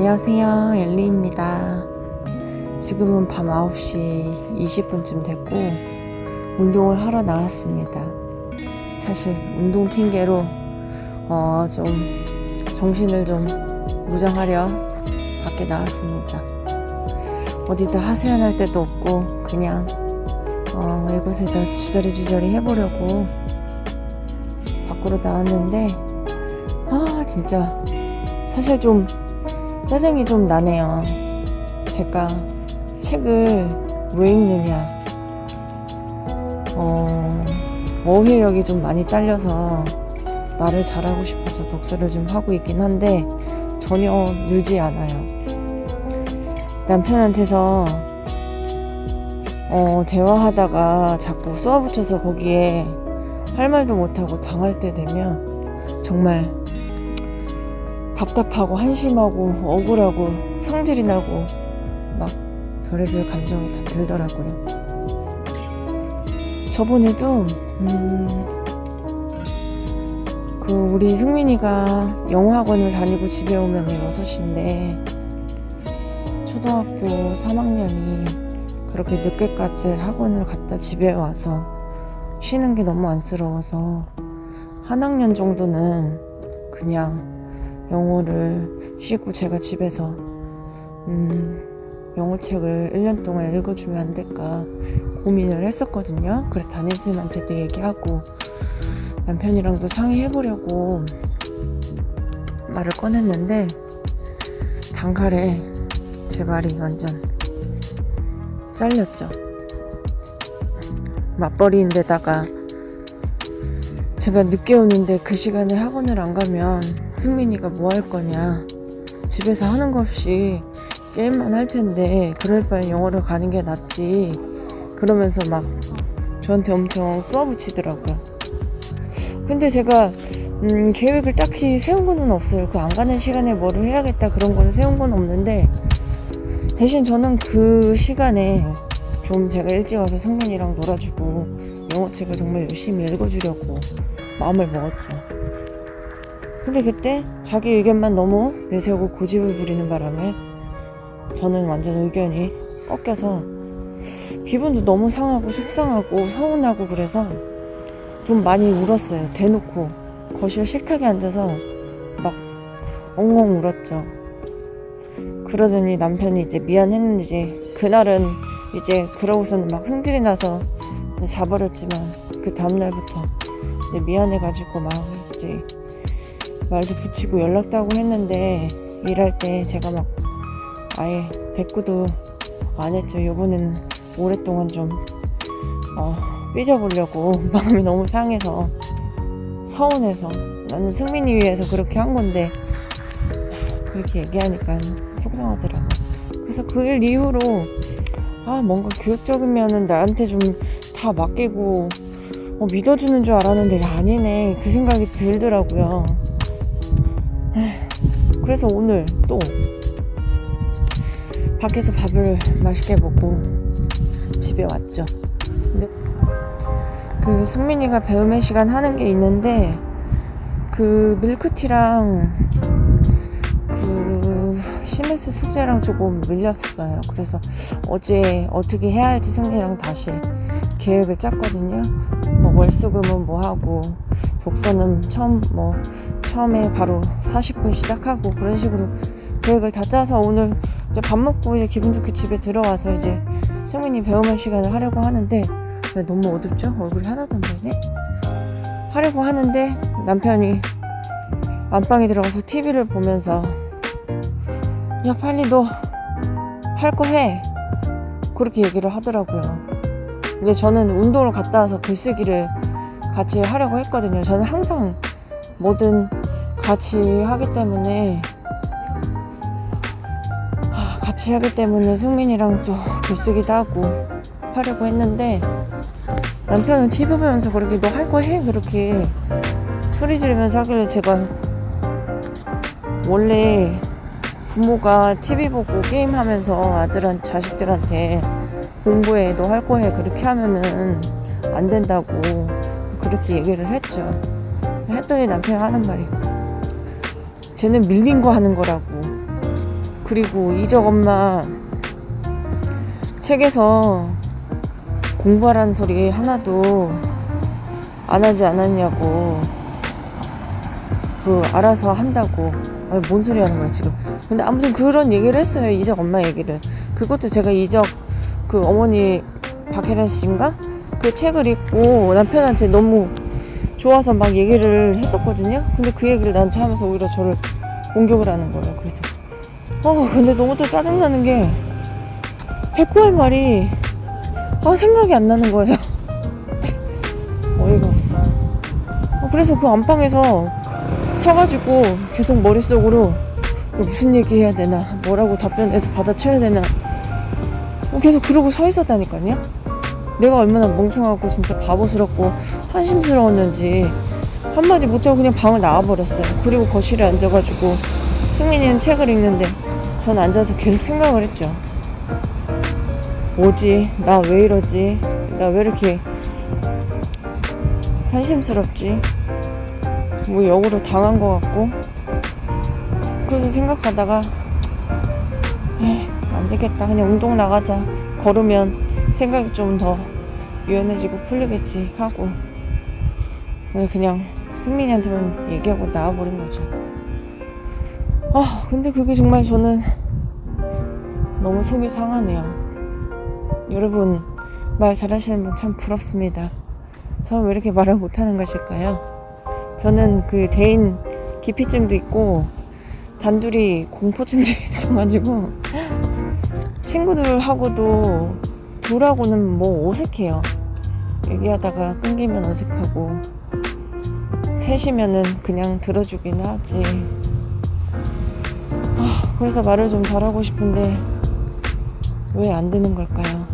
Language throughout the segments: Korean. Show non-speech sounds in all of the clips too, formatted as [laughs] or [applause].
안녕하세요. 엘리입니다. 지금은 밤 9시 20분쯤 됐고, 운동을 하러 나왔습니다. 사실, 운동 핑계로, 어, 좀, 정신을 좀 무장하려 밖에 나왔습니다. 어디다 하소연할 데도 없고, 그냥, 어, 이곳에다 주저리 주저리 해보려고 밖으로 나왔는데, 아, 진짜, 사실 좀, 짜증이 좀 나네요. 제가 책을 왜 읽느냐. 어, 어휘력이 좀 많이 딸려서 말을 잘하고 싶어서 독서를 좀 하고 있긴 한데 전혀 늘지 않아요. 남편한테서 어, 대화하다가 자꾸 쏘아붙여서 거기에 할 말도 못하고 당할 때 되면 정말 답답하고 한심하고 억울하고 성질이 나고 막 별의별 감정이 다 들더라고요. 저번에도 음, 그 우리 승민이가 영어학원을 다니고 집에 오면 6시인데 초등학교 3학년이 그렇게 늦게까지 학원을 갔다 집에 와서 쉬는 게 너무 안쓰러워서 한 학년 정도는 그냥 영어를 쉬고 제가 집에서 음, 영어책을 1년 동안 읽어주면 안 될까 고민을 했었거든요. 그래서 담임선생님한테도 얘기하고 남편이랑도 상의해보려고 말을 꺼냈는데 단칼에 제 말이 완전 잘렸죠. 맞벌이인데다가 제가 늦게 오는데 그 시간에 학원을 안 가면 승민이가 뭐 할 거냐. 집에서 하는 거 없이 게임만 할 텐데 그럴 바엔 영어를 가는 게 낫지. 그러면서 막 저한테 엄청 쏘아붙이더라고요. 근데 제가 음, 계획을 딱히 세운 거는 없어요. 그 안 가는 시간에 뭐를 해야겠다 그런 거는 세운 건 없는데 대신 저는 그 시간에 좀 제가 일찍 와서 성민이랑 놀아주고 영어책을 정말 열심히 읽어주려고 마음을 먹었죠. 근데 그때 자기 의견만 너무 내세우고 고집을 부리는 바람에 저는 완전 의견이 꺾여서 기분도 너무 상하고 속상하고 서운하고 그래서 좀 많이 울었어요. 대놓고 거실 식탁에 앉아서 막 엉엉 울었죠. 그러더니 남편이 이제 미안했는지 그날은 이제 그러고서는 막 성질이 나서 이제 자버렸지만 그 다음날부터 이제 미안해가지고 막 이제 말도 붙이고 연락도 하고 했는데 일할 때 제가 막 아예 대꾸도 안 했죠. 이번에는 오랫동안 좀 어, 삐져보려고 [laughs] 마음이 너무 상해서 서운해서 나는 승민이 위해서 그렇게 한 건데 그렇게 얘기하니까 속상하더라고. 그래서 그 일 이후로 아 뭔가 교육적이면은 나한테 좀 다 맡기고 어, 믿어주는 줄 알았는데 아니네 그 생각이 들더라고요. 그래서 오늘 또 밖에서 밥을 맛있게 먹고 집에 왔죠. 근데 그 승민이가 배움의 시간 하는 게 있는데 그 밀크티랑 그 시메스 숙제랑 조금 밀렸어요. 그래서 어제 어떻게 해야 할지 승민이랑 다시 계획을 짰거든요. 뭐 월수금은 뭐 하고 독서는 처음 뭐 처음에 바로 40분 시작하고 그런 식으로 계획을 다 짜서 오늘 이제 밥 먹고 이제 기분 좋게 집에 들어와서 이제 승민이 배움의 시간을 하려고 하는데 근데 너무 어둡죠? 얼굴이 하나도 안 보이네? 하려고 하는데 남편이 안방에 들어가서 TV를 보면서 야 빨리 너 할 거 해 그렇게 얘기를 하더라고요 근데 저는 운동을 갔다 와서 글쓰기를 같이 하려고 했거든요. 저는 항상 뭐든 같이 하기 때문에 하, 같이 하기 때문에 승민이랑 또 글쓰기도 하고 하려고 했는데 남편은 TV 보면서 그렇게 너 할 거 해? 그렇게 소리 지르면서 하길래 제가 원래 부모가 TV 보고 게임하면서 아들한 자식들한테 공부해 너 할 거해 그렇게 하면은 안 된다고 그렇게 얘기를 했죠. 했더니 남편이 하는 말이 쟤는 밀린 거 하는 거라고. 그리고 이적 엄마 책에서 공부하라는 소리 하나도 안 하지 않았냐고 그 알아서 한다고. 아니 뭔 소리 하는 거야 지금. 근데 아무튼 그런 얘기를 했어요 이적 엄마 얘기를. 그것도 제가 이적 그 어머니 박혜란 씨인가? 그 책을 읽고 남편한테 너무 좋아서 막 얘기를 했었거든요. 근데 그 얘기를 나한테 하면서 오히려 저를 공격을 하는 거예요. 그래서 어 근데 너무 또 짜증나는 게 데리고 할 말이 아 생각이 안 나는 거예요. [laughs] 어이가 없어. 어, 그래서 그 안방에서 서가지고 계속 머릿속으로 무슨 얘기 해야 되나 뭐라고 답변해서 받아쳐야 되나 어, 계속 그러고 서 있었다니까요? 내가 얼마나 멍청하고 진짜 바보스럽고 한심스러웠는지 한마디 못하고 그냥 방을 나와버렸어요. 그리고 거실에 앉아가지고 승민이는 책을 읽는데 전 앉아서 계속 생각을 했죠. 뭐지? 나 왜 이러지? 나 왜 이렇게 한심스럽지? 뭐 역으로 당한 것 같고 그래서 생각하다가 되겠다. 그냥 운동 나가자. 걸으면 생각이 좀 더 유연해지고 풀리겠지 하고. 네, 그냥 승민이한테만 얘기하고 나와버린 거죠. 아 근데 그게 정말 저는 너무 속이 상하네요. 여러분 말 잘하시는 분 참 부럽습니다. 저는 왜 이렇게 말을 못하는 것일까요? 저는 그 대인 기피증도 있고 단둘이 공포증도 [laughs] 있어가지고 친구들하고도 둘하고는 뭐 어색해요. 얘기하다가 끊기면 어색하고 셋이면은 그냥 들어주긴 하지. 아, 그래서 말을 좀 잘하고 싶은데 왜 안 되는 걸까요?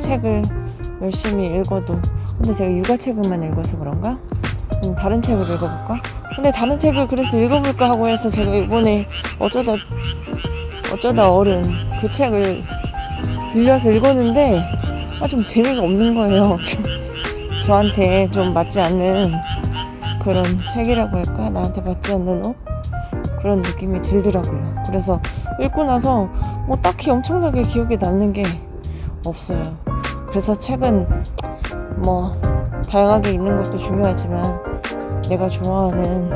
책을 열심히 읽어도 근데 제가 육아책을만 읽어서 그런가? 음, 다른 책을 읽어볼까? 근데 다른 책을 그래서 읽어볼까 하고 해서 제가 이번에 어쩌다 어쩌다 어른 그 책을 빌려서 읽었는데 아, 좀 재미가 없는 거예요. [laughs] 저한테 좀 맞지 않는 그런 책이라고 할까? 나한테 맞지 않는 어? 그런 느낌이 들더라고요. 그래서 읽고 나서 뭐 딱히 엄청나게 기억에 남는 게 없어요. 그래서 책은 뭐 다양하게 읽는 것도 중요하지만 내가 좋아하는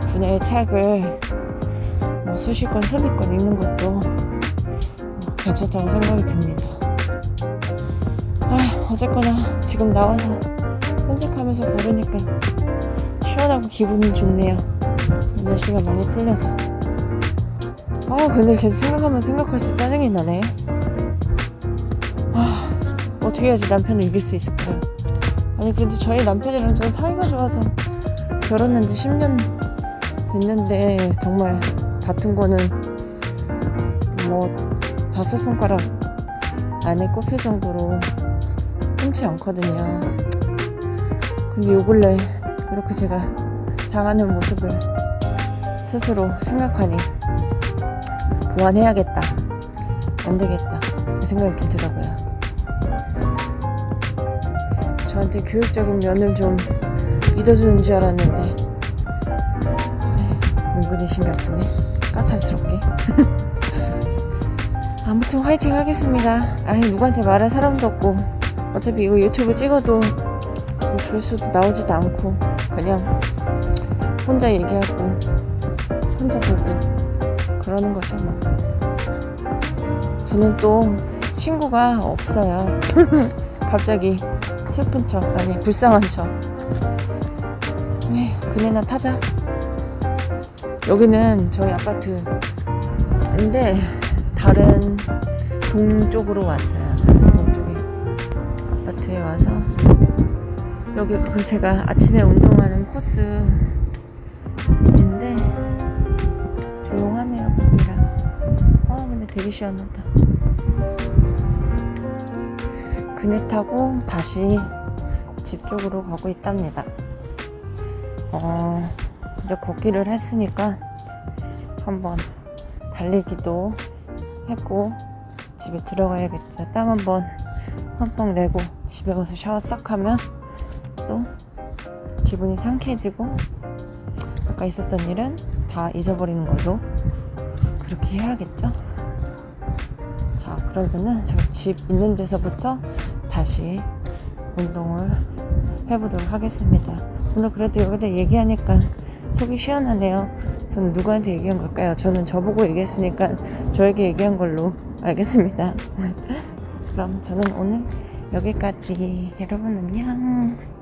분야의 책을 뭐 수십 권, 수백 권 읽는 것도 뭐 괜찮다고 생각이 듭니다. 아, 어쨌거나 지금 나와서 산책하면서 걸으니까 시원하고 기분이 좋네요. 날씨가 많이 풀려서. 아, 근데 계속 생각하면 생각할수록 짜증이 나네. 아, 어떻게 해야지 남편을 이길 수 있을까요? 아니, 그래도 저희 남편이랑 저 사이가 좋아서 결혼한 지 10년 됐는데 정말 다툰 거는 뭐 다섯 손가락 안에 꼽힐 정도로 흔치 않거든요. 근데 요 근래 이렇게 제가 당하는 모습을 스스로 생각하니 그만해야겠다. 안 되겠다. 그 생각이 들더라고요. 저한테 교육적인 면을 좀 믿어주는 줄 알았는데 네, 은근히 신경 쓰네. 까탈스럽게. [laughs] 아무튼 화이팅 하겠습니다. 아니 누구한테 말할 사람도 없고 어차피 이거 유튜브 찍어도 뭐 조회수도 나오지도 않고 그냥 혼자 얘기하고 혼자 보고 그러는 거죠 뭐. 저는 또 친구가 없어요. [laughs] 갑자기 슬픈 척 아니 불쌍한 척. 네, 그네나 타자. 여기는 저희 아파트인데 다른 동쪽으로 왔어요. 동쪽에 아파트에 와서 여기 그 제가 아침에 운동하는 코스인데 조용하네요 거기가. 아 근데 되게 시원하다. 그네 타고 다시 집 쪽으로 가고 있답니다. 어, 이제 걷기를 했으니까 한번 달리기도 했고 집에 들어가야겠죠. 땀 한번 펑펑 내고 집에 가서 샤워 싹 하면 또 기분이 상쾌해지고 아까 있었던 일은 다 잊어버리는 걸로 그렇게 해야겠죠? 자, 그러면은 제가 집 있는 데서부터 다시 운동을 해보도록 하겠습니다. 오늘 그래도 여기다 얘기하니까 속이 시원하네요. 저는 누구한테 얘기한 걸까요? 저는 저보고 얘기했으니까 저에게 얘기한 걸로 알겠습니다. [laughs] 그럼 저는 오늘 여기까지. 여러분 안녕.